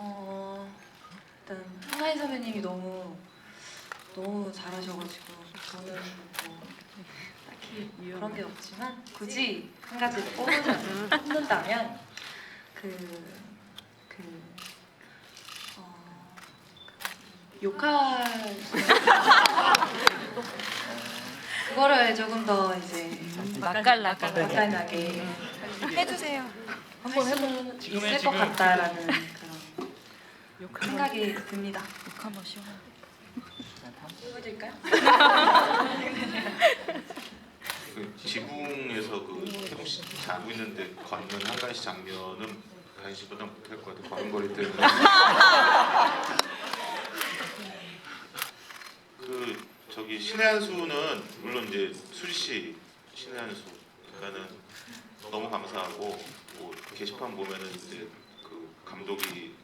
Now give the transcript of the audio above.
어, 일단 한가인 선배님이 너무 너무 잘하셔가지고 저는 뭐 딱히 그런 게 없지만 굳이 한 가지 뽑으자 뽑는다면 그, 그, 어, 그 욕할 그거를 조금 더 이제 맛깔나게 맛깔나게 해주세요. 한번 수 있을 것 같다라는 생각이 듭니다. 욕하면 쉬워. 해드릴까요? 그 지붕에서 그 태국 씨 자고 있는데 걷는 한가인 씨 장면은 씨보다 못할 것 같아 걸음걸이 때문에 그 저기 신의 한 수는 물론 이제 수지 씨 신의 한 수 그러니까는 너무 감사하고 뭐 게시판 보면은 이제 그 감독이